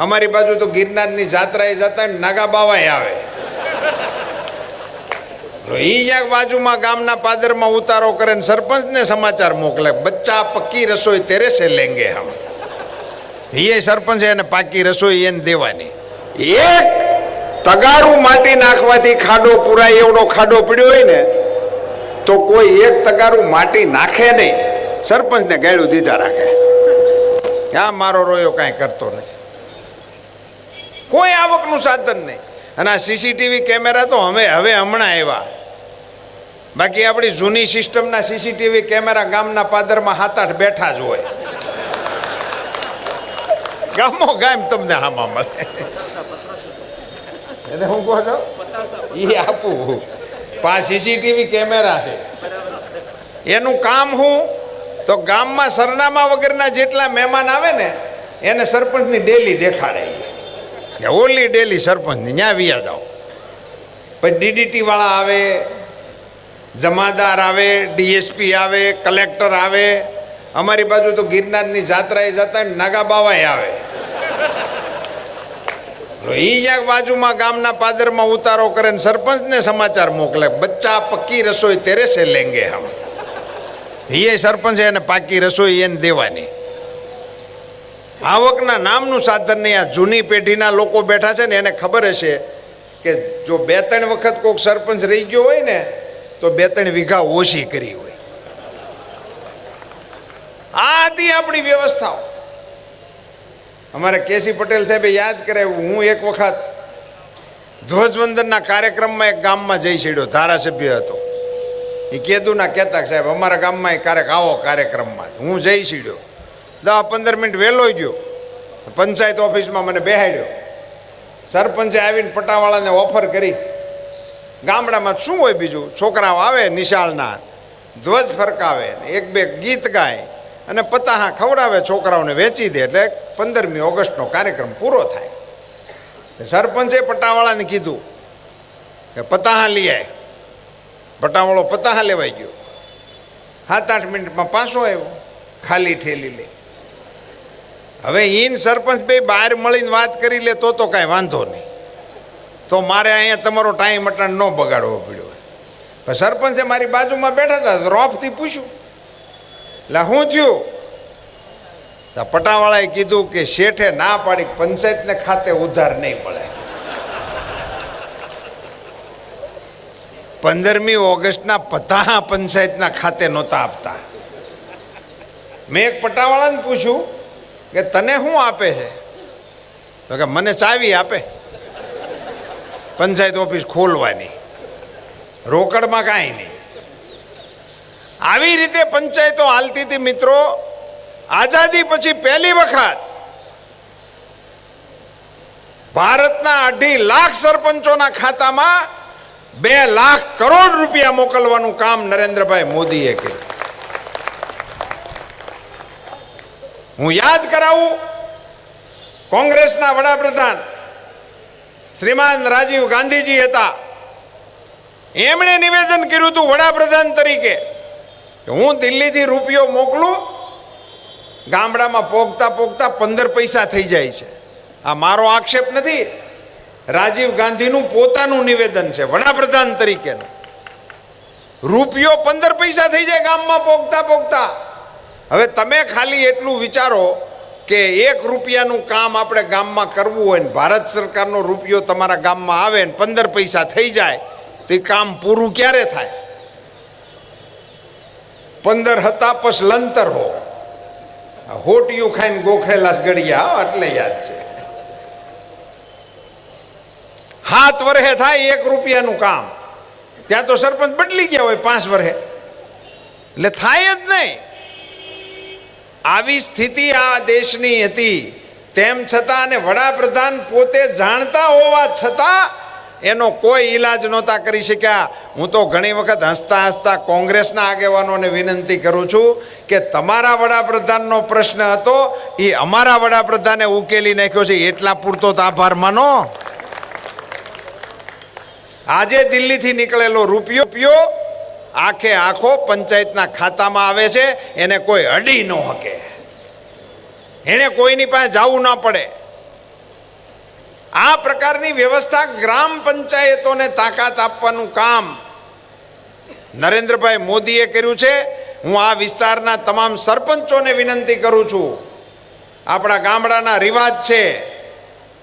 અમારી બાજુ તો ગિરનારની જાત્રાએ જતા નાગા બાવાય આવે. જ્યાં બાજુમાં ગામના પાદરમાં ઉતારો કરે ને સરપંચને સમાચાર મોકલે, બચ્ચા પક્કી રસોઈ તેરે સે લેંગે હમ. એ સરપંચ એને પાકી રસોઈ એને દેવાની. એક તગારું માટી નાખવાથી ખાડો પુરાય, એવડો ખાડો પડ્યો હોય ને, તો કોઈ એક તગારું માટી નાખે નહીં. સરપંચને ગાળ્યું દીધા રાખે. આ મારો રોયો કાંઈ કરતો નથી. કોઈ આવકનું સાધન નહીં. અને આ સીસીટીવી કેમેરા તો હવે હવે હમણાં આવ્યા. બાકી આપણી જૂની સિસ્ટમના સીસીટીવી કેમેરા ગામના પાદરમાં હાથ બેઠા જ હોય. ગામો ગામ તમને હામા મળે. એને હું કહો છો? એ આપું. પા સીસીટીવી કેમેરા છે. એનું કામ હું? તો ગામમાં સરનામા વગરના જેટલા મહેમાન આવે ને, એને સરપંચની ડેલી દેખાડે કે ઓલી ડેલી સરપંચની ત્યાં વિયા જાઓ. પછી ડીડીટી વાળા આવે, જમાદાર આવે, ડીએસપી આવે, કલેક્ટર આવે, અમારી બાજુ તો ગિરનારની જાત્રાએ જતા નાગા બાવાએ આવે. એ બાજુમાં ગામના પાદરમાં ઉતારો કરે ને સરપંચને સમાચાર મોકલે, બચ્ચા પક્કી રસોઈ તેરે સે લેંગે હમ. એ સરપંચ એને પાકી રસોઈ એને દેવાની. આવકના નામનું સાધન નહીં. આ જૂની પેઢીના લોકો બેઠા છે ને એને ખબર હશે કે જો બે ત્રણ વખત કોઈક સરપંચ રહી ગયો હોય ને, તો બે ત્રણ વીઘા ઓછી કરી હોય. આ હતી આપણી વ્યવસ્થાઓ. અમારે કેસી પટેલ સાહેબે યાદ કરે હું એક વખત ધ્વજવંદનના કાર્યક્રમમાં એક ગામમાં જઈ છેડ્યો ધારાસભ્ય હતો. એ કેદુના કહેતા સાહેબ, અમારા ગામમાં એ ક્યારેક આવો કાર્યક્રમમાં. હું જઈ સીડ્યો દસ પંદર મિનિટ વહેલો ગયો. પંચાયત ઓફિસમાં મને બેહાડ્યો. સરપંચે આવીને પટાવાળાને ઓફર કરી. ગામડામાં શું હોય બીજું? છોકરાઓ આવે નિશાળના, ધ્વજ ફરકાવે, એક બે ગીત ગાય અને પતાહા ખવડાવે, છોકરાઓને વેચી દે એટલે પંદરમી ઓગસ્ટનો કાર્યક્રમ પૂરો થાય. સરપંચે પટાવાળાને કીધું કે પતાહા લઈ આય. પટાવાળો પતાહા લેવાઈ ગયો. સાત આઠ મિનિટમાં પાછો આવ્યો. ખાલી ઠેલી લે હવે ઈન સરપંચ ભાઈ બહાર મળીને વાત કરી લે તો તો કાંઈ વાંધો નહીં. તો મારે અહીંયા તમારો ટાઈમ અટાણ ન બગાડવો પડ્યો સરપંચે મારી બાજુમાં બેઠા હતા રોફથી પૂછ્યું. એટલે શું થયું? પટાવાળાએ કીધું કે શેઠે ના પાડી પંચાયતને ખાતે ઉધાર નહીં મળે. પંદરમી ઓગસ્ટના પતાહા પંચાયતના ખાતે નહોતા આપતા. મેં એક પટાવાળાને પૂછ્યું કે તને શું આપે છે? તો કે મને ચાવી આપે. પંચાયત ઓફિસ ખોલવાની. રોકડમાં કાંઈ નહીં. આવી રીતે પંચાયતો હાલતી હતી મિત્રો, આઝાદી પછી પહેલી વખત ભારતના અઢી લાખ સરપંચોના ખાતામાં બે લાખ કરોડ રૂપિયા મોકલવાનું કામ નરેન્દ્રભાઈ મોદીએ કર્યું. હું યાદ કરાવું કોંગ્રેસના વડાપ્રધાન શ્રીમાન રાજીવ ગાંધીજી હતા. એમણે નિવેદન કર્યું હતું વડાપ્રધાન તરીકે હું દિલ્હીથી રૂપિયો મોકલું, ગામડામાં પોગતા પોગતા પંદર પૈસા થઈ જાય છે. આ મારો આક્ષેપ નથી. રાજીવ ગાંધીનું પોતાનું નિવેદન છે, વડાપ્રધાન તરીકેનું. રૂપિયો પંદર પૈસા થઈ જાય ગામમાં પોગતા પોગતા. હવે તમે ખાલી એટલું વિચારો કે એક રૂપિયાનું કામ આપણે ગામમાં કરવું હોય ને ભારત સરકારનો રૂપિયો તમારા ગામમાં આવે ને પંદર પૈસા થઈ જાય, તો કામ પૂરું ક્યારે થાય? પંદર હતા પસ લંતર હો. હોટિયું ખાઈને ગોખેલા ગળિયા એટલે યાદ છે. હાથ વર્ષે થાય એક રૂપિયાનું કામ. ત્યાં તો સરપંચ બદલી ગયા હોય પાંચ વર્ષે એટલે થાય જ નહીં. આવી સ્થિતિ આ દેશની હતી. તેમ છતાં અને વડાપ્રધાન પોતે જાણતા હોવા છતાં એનો કોઈ ઈલાજ નહોતા કરી શક્યા. હું તો ઘણી વખત હસતા હસતા કોંગ્રેસના આગેવાનોને વિનંતી કરું છું કે તમારા વડાપ્રધાનનો પ્રશ્ન હતો એ અમારા વડાપ્રધાને ઉકેલી નાખ્યો છે. એટલા પૂરતો તો આભાર માનો. આજે દિલ્હીથી નીકળેલો રૂપિયો આખે આખો પંચાયતના ખાતામાં આવે છે, એને કોઈ અડી ન શકે એને કોઈની પાસે જવું ના પડે. આ પ્રકારની વ્યવસ્થા ગ્રામ પંચાયતોને તાકાત આપવાનું કામ નરેન્દ્રભાઈ મોદીએ કર્યું છે. હું આ વિસ્તારના તમામ સરપંચોને વિનંતી કરું છું. આપણા ગામડાના રિવાજ છે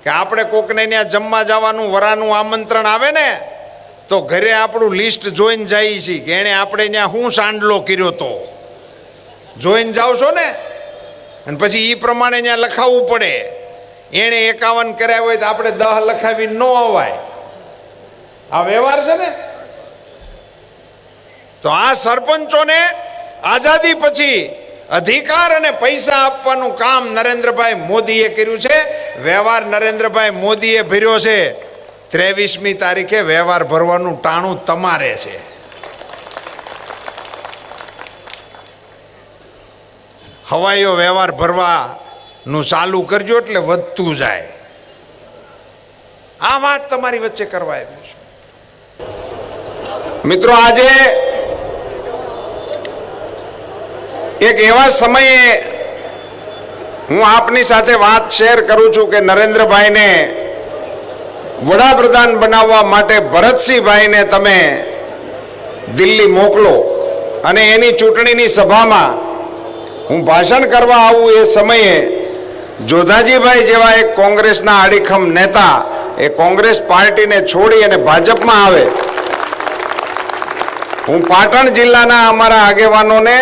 કે આપણે કોકને ત્યાં જમવા જવાનું, વરાનું આમંત્રણ આવે ને તો ઘરે આપણું લિસ્ટ જોઈને જઈએ છીએ કે એણે આપણે ત્યાં શું સાંડલો કર્યો તો. જોઈને જાઓ છો ને? અને પછી એ પ્રમાણે ત્યાં લખાવવું પડે. એણે એકાવન કર્યા હોય તો આપણે દહ લખાવી ન અવાય. આ વ્યવહાર છે ને? તો આ સરપંચોને આઝાદી પછી અધિકાર અને પૈસા આપવાનું કામ નરેન્દ્રભાઈ મોદીએ કર્યું છે. વ્યવહાર નરેન્દ્રભાઈ મોદીએ ભર્યો છે. ત્રેવીસમી તારીખે વ્યવહાર ભરવાનું ટાણું તમારે છે. હવાઈઓ વ્યવહાર ભરવાનું ચાલુ કરજો એટલે વધતું જાય. આ વાત તમારી વચ્ચે કરવા આવ્યું છું. મિત્રો, આજે એક એવા સમયે હું આપની સાથે વાત શેર કરું છું કે નરેન્દ્રભાઈને વડાપ્રધાન બનાવવા માટે ભરતસિંહભાઈને તમે દિલ્હી મોકલો અને એની ચૂંટણીની સભામાં હું ભાષણ કરવા આવું એ સમયે જોધાજીભાઈ જેવા એક કોંગ્રેસના આડીખમ નેતા એ કોંગ્રેસ પાર્ટીને છોડી અને ભાજપમાં આવે. હું પાટણ જિલ્લાના અમારા આગેવાનોને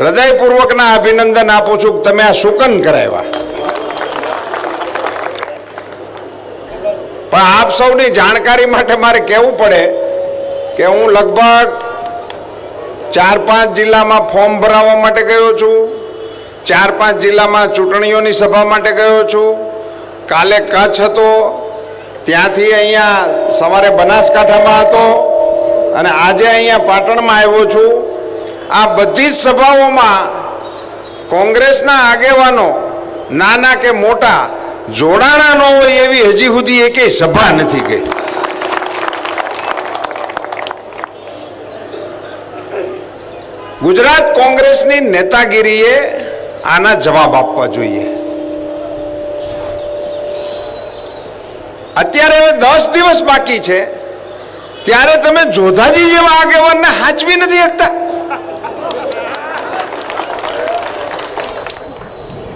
હૃદયપૂર્વકના અભિનંદન આપું છું કે તમે આ શુકન કરાવ્યા. પણ આપ સૌની જાણકારી માટે મારે કહેવું પડે કે હું લગભગ ચાર પાંચ જિલ્લામાં ફોર્મ ભરાવવા માટે ગયો છું, ચાર પાંચ જિલ્લામાં ચૂંટણીઓની સભા માટે ગયો છું. કાલે કચ્છ હતો, ત્યાંથી અહીંયા સવારે બનાસકાંઠામાં હતો અને આજે અહીંયા પાટણમાં આવ્યો છું. આ બધી જ સભાઓમાં કોંગ્રેસના આગેવાનો, નાના કે મોટા જોડાણા ન હોય એવી હજી સુધી એકે સભા નથી ગઈ. ગુજરાત કોંગ્રેસની નેતાગીરીએ આના જવાબ આપવા જોઈએ. અત્યારે હવે દસ દિવસ બાકી છે. ત્યારે તમે જોધાજી જેવા આગેવાનને હાચવી નથી શકતા.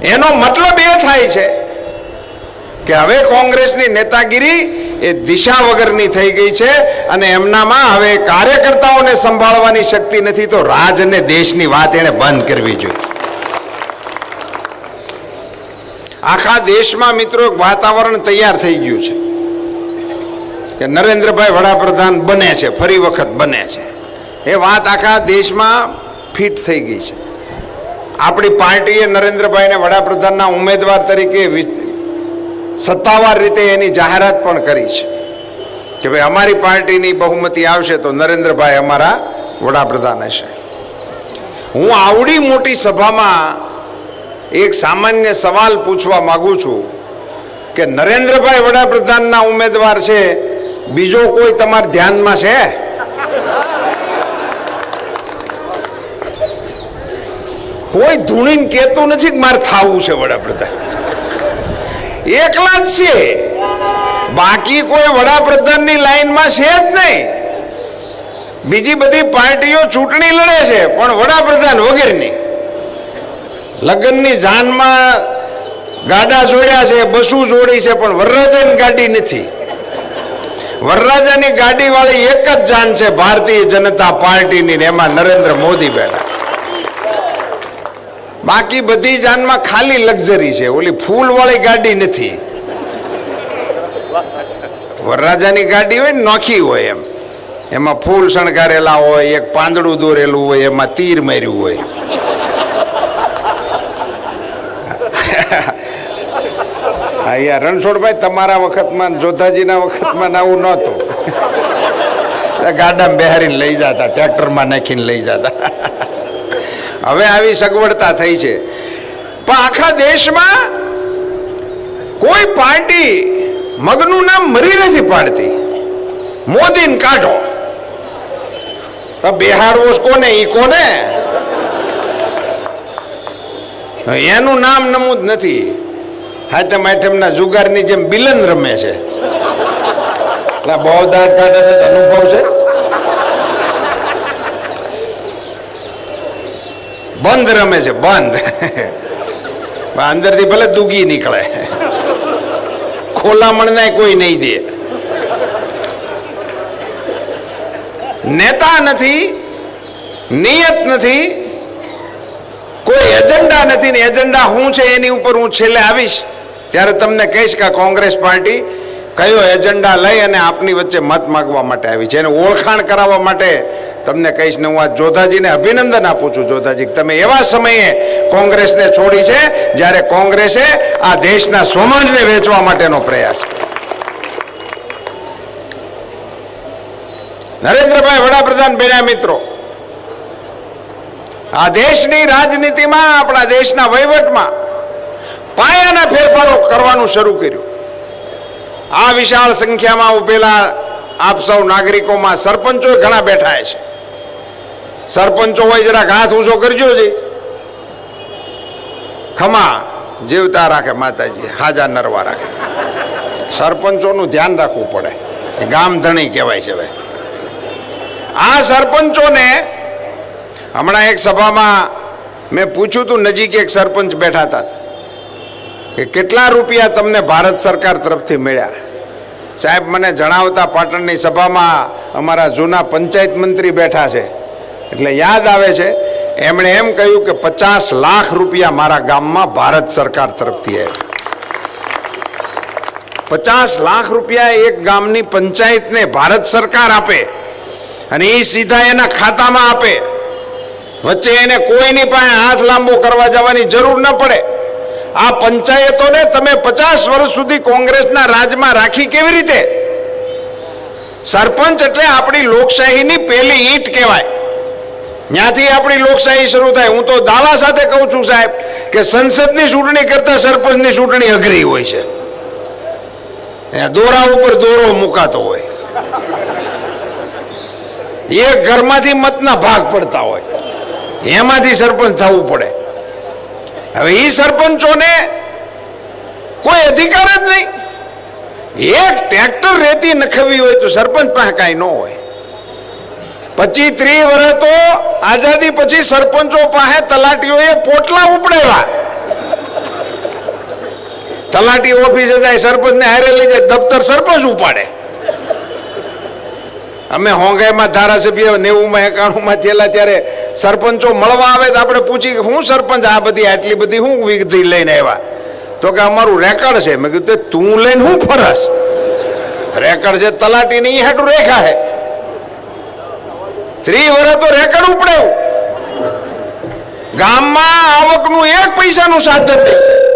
એનો મતલબ એ થાય છે કે હવે કોંગ્રેસની નેતાગીરી એ દિશા વગરની થઈ ગઈ છે અને એમનામાં હવે કાર્યકર્તાઓને સંભાળવાની શક્તિ નથી, તો રાજ અને દેશની વાત એને બંધ કરવી જોઈએ. આખા દેશમાં મિત્રો વાતાવરણ તૈયાર થઈ ગયું છે કે નરેન્દ્રભાઈ વડાપ્રધાન બને છે, ફરી વખત બને છે. એ વાત આખા દેશમાં ફિટ થઈ ગઈ છે. આપણી પાર્ટીએ નરેન્દ્રભાઈને વડાપ્રધાનના ઉમેદવાર તરીકે સત્તાવાર રીતે એની જાહેરાત પણ કરી છે કે ભાઈ અમારી પાર્ટીની બહુમતી આવશે તો નરેન્દ્રભાઈ અમારા વડાપ્રધાન હશે. હું આવડી મોટી સભામાં એક સામાન્ય સવાલ પૂછવા માગું છું કે નરેન્દ્રભાઈ વડાપ્રધાનના ઉમેદવાર છે, બીજો કોઈ તમારા ધ્યાનમાં છે? કોઈ ધૂણીને કહેતું નથી કે મારે થાવું છે વડાપ્રધાન. એકલા જ છે. બાકી કોઈ વડાપ્રધાનની લાઈનમાં છે જ નહીં. બીજી બધી પાર્ટીઓ ચૂંટણી લડે છે, પણ વડાપ્રધાન વગેરેની. લગ્નની જાનમાં ગાડા જોડ્યા છે, બસું જોડી છે, પણ વરરાજાની ગાડી નથી. વરરાજાની ગાડી વાળી એક જ જાન છે, ભારતીય જનતા પાર્ટીની એમાં નરેન્દ્ર મોદી બેઠા. બાકી બધી જાનમાં ખાલી લક્ઝરી છે. ઓલી ફૂલ વાળી ગાડી નથી. વરરાજાની ગાડી હોય ને નોખી હોય એમ. એમાં ફૂલ શણગારેલા હોય, એક પાંદડું દોરેલું હોય, એમાં તીર માર્યું હોય. અહીંયા રણછોડભાઈ તમારા વખતમાં જોધાજીના વખતમાં આવું નહોતું. ગાડામાં બેહારીને લઈ જતા, ટ્રેક્ટરમાં નાખીને લઈ જતા. હવે આવી સગવડતા થઈ છે. પણ આખા દેશમાં કોઈ પાર્ટી મગનું નામ મરી નથી પાડતી. મોદીને કાઢો. તો બેહારવો કોને? ઈ કોને? એનું નામ નમૂદ નથી. હાથમ આઠમના જુગારની જેમ બિલન રમે છે. બહુ દાંત કાઢે છે, અનુભવ છે. બંધ રમે છે, બંધ. અંદરથી ભલે દુગી નીકળે. ખોલામણને કોઈ નહીં દે. નેતા નથી, નિયત નથી, કોઈ એજન્ડા નથી ને એજન્ડા શું છે એની ઉપર હું છેલ્લે આવીશ. ત્યારે તમને કહીશ કે કોંગ્રેસ પાર્ટી કયો એજન્ડા લઈ અને આપની વચ્ચે મત માગવા માટે આવી છે. એને ઓળખાણ કરાવવા માટે તમને કહીશ ને હું આ જોધાજીને અભિનંદન આપું છું, જોધાજી. તમે એવા સમયે કોંગ્રેસને છોડી છે, જ્યારે કોંગ્રેસે આ દેશના સોમાજને વેચવા માટેનો પ્રયાસ નરેન્દ્રભાઈ વડાપ્રધાન બન્યા મિત્રો, આ દેશની રાજનીતિમાં, આપણા દેશના વહીવટમાં પાયાના ફેરફારો કરવાનું શરૂ કર્યું. આ વિશાળ સંખ્યામાં ઉભેલા આપ સૌ નાગરિકોમાં સરપંચો ઘણા બેઠા છે. સરપંચો હોય જરાક હાથ ઊંચો કરજો જી. ખમા, જીવતા રાખે માતાજી, હાજા નરવા રાખે. સરપંચોનું ધ્યાન રાખવું પડે. ગામ ધણી કહેવાય છે ભાઈ આ સરપંચોને હમણાં એક સભામાં મેં પૂછ્યું હતું નજીક એક સરપંચ બેઠા હતા. કે કેટલા રૂપિયા તમને ભારત સરકાર તરફથી મળ્યા? સાહેબ, મને જણાવતા પાટણની સભામાં અમારા જૂના પંચાયત મંત્રી બેઠા છે. એટલે યાદ આવે છે, એમણે એમ કહ્યું કે પચાસ લાખ રૂપિયા મારા ગામમાં ભારત સરકાર તરફથી આવ્યા પચાસ લાખ રૂપિયા એક ગામની પંચાયતને ભારત સરકાર આપે અને એ સીધા એના ખાતામાં આપે. વચ્ચે એને કોઈની પાસે હાથ લાંબો કરવા જવાની જરૂર ન પડે. આ પંચાયતોને તમે પચાસ વર્ષ સુધી કોંગ્રેસના રાજમાં રાખી કેવી રીતે? સરપંચ એટલે આપણી લોકશાહીની પહેલી ઈંટ કહેવાય. ત્યાંથી આપણી લોકશાહી શરૂ થાય. હું તો દાવા સાથે કહું છું સાહેબ કે સંસદની ચૂંટણી કરતા સરપંચની ચૂંટણી અઘરી હોય છે. દોરા ઉપર દોરો મુકાતો હોય. એક ઘરમાંથી મતના ભાગ પડતા હોય. એમાંથી સરપંચ થવું પડે. હવે એ સરપંચોને કોઈ અધિકાર જ નહીં. એક ટ્રેક્ટર રેતી નખવી હોય તો સરપંચ પાસે કાંઈ ન હોય. પચીસ ત્રી વર્ષ તો આઝાદી પછી સરપંચો પાસે તલાટીઓએ પોટલા ઉપડાવ્યા. તલાટી ઓફિસે જાય, સરપંચને હારે લઈ જાય, દફતર સરપંચ ઉપાડે. અમે હોંગાઈમાં ધારાસભ્ય નેવુંમાં, એકાણુંમાં થયેલા ત્યારે સરપંચો મળવા આવે તો આપણે પૂછી કે હું સરપંચ, આ બધી, આટલી બધી હું વિગતિ લઈને આવ્યા? તો કે અમારું રેકર્ડ છે. મેં કીધું, તે લઈને હું ફરસ? રેકર્ડ છે તલાટી ની હેઠું રેખા હે ત્રી વર્ષ તો રેકડ ઉપડાયું. ગામમાં આવકનું એક પૈસાનું સાધન નહીં